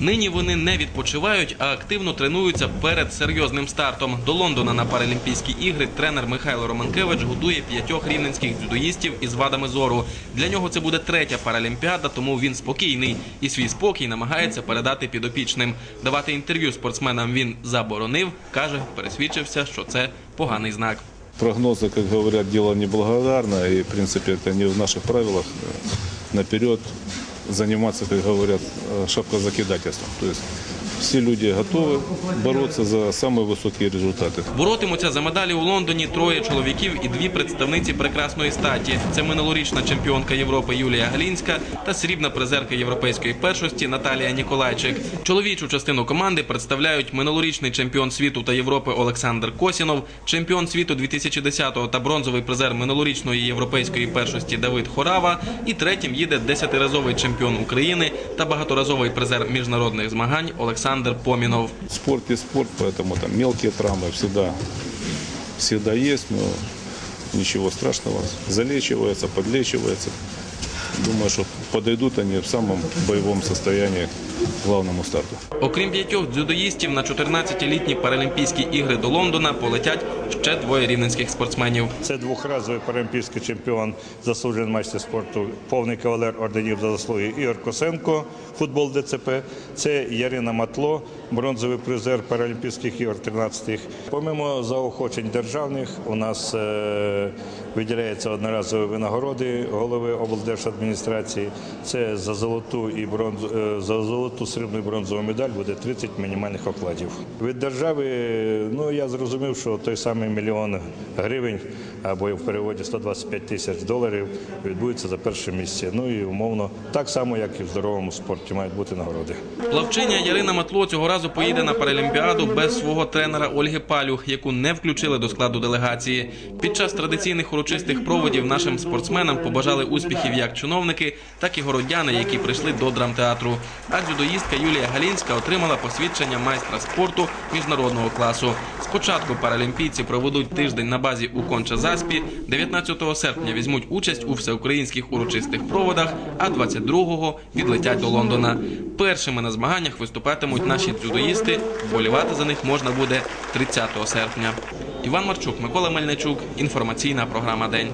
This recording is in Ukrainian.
Нині вони не відпочивають, а активно тренуються перед серйозним стартом. До Лондона на Паралімпійські ігри тренер Михайло Романкевич готує п'ятьох рівненських дзюдоїстів із вадами зору. Для нього це буде третя паралімпіада, тому він спокійний і свій спокій намагається передати підопічним. Давати інтерв'ю спортсменам він заборонив. каже, пересвідчився, що це поганий знак. Прогнозы, как говорят, дело неблагодарное, и, в принципе, это не в наших правилах э, наперед заниматься, как говорят, э, шапкозакидательством. То есть все люди готовы бороться за самые высокие результаты. Боротимуться за медалі у Лондоні троє чоловіків і дві представниці прекрасної статі. Це минулорічна чемпіонка Європи Юлія Галінська та срібна призерка європейської першості Наталія Ніколайчик. Чоловічу частину команди представляють минулорічний чемпіон світу та Європи Олександр Косінов, чемпіон світу 2010-го та бронзовий призер минулорічної європейської першості Давид Хорава. І третім їде десятиразовий чемпіон України та багаторазовий призер міжнародних змагань Олександр Помінов. Спорт и спорт, поэтому там мелкие травмы всегда, всегда есть, но ничего страшного. Залечивается, подлечивается. Думаю, що подойдуть они в самому бойовому стані главному старту. Окрім п'ятьох дзюдоїстів, на 14-літні Паралімпійські ігри до Лондона полетять ще двоє рівненських спортсменів. Це двохразовий паралімпійський чемпіон, заслужений майстер спорту, повний кавалер орденів за заслуги Ігор Косенко, футбол ДЦП. Це Ярина Матло, бронзовий призер Паралімпійських ігор 13-х. Помимо заохочень державних, у нас е, виділяються одноразові винагороди голови облдержадміністрації. Це за золоту і бронзу е, за золоту срібну і бронзову медаль буде 30 мінімальних окладів. Від держави, ну я зрозумів, що той самий мільйон гривень або в переводі 125 тисяч доларів відбудеться за перше місце. Ну і умовно так само, як і в здоровому спорті, мають бути нагороди. Плавчиня Ярина Матло цього разу поїде на Паралімпіаду без свого тренера Ольги Палюх, яку не включили до складу делегації. Під час традиційних урочистих проводів нашим спортсменам побажали успіхів як чиновники, так і городяни, які прийшли до драмтеатру. А дзюдоїстка Юлія Галінська отримала посвідчення майстра спорту міжнародного класу. Спочатку паралімпійці проведуть тиждень на базі у Конча-Заспі, 19 серпня візьмуть участь у всеукраїнських урочистих проводах, а 22-го відлетять до Лондона. Першими на змаганнях виступатимуть наші дзюдоїсти. Вболівати за них можна буде 30 серпня. Іван Марчук, Микола Мельничук. Інформаційна програма День.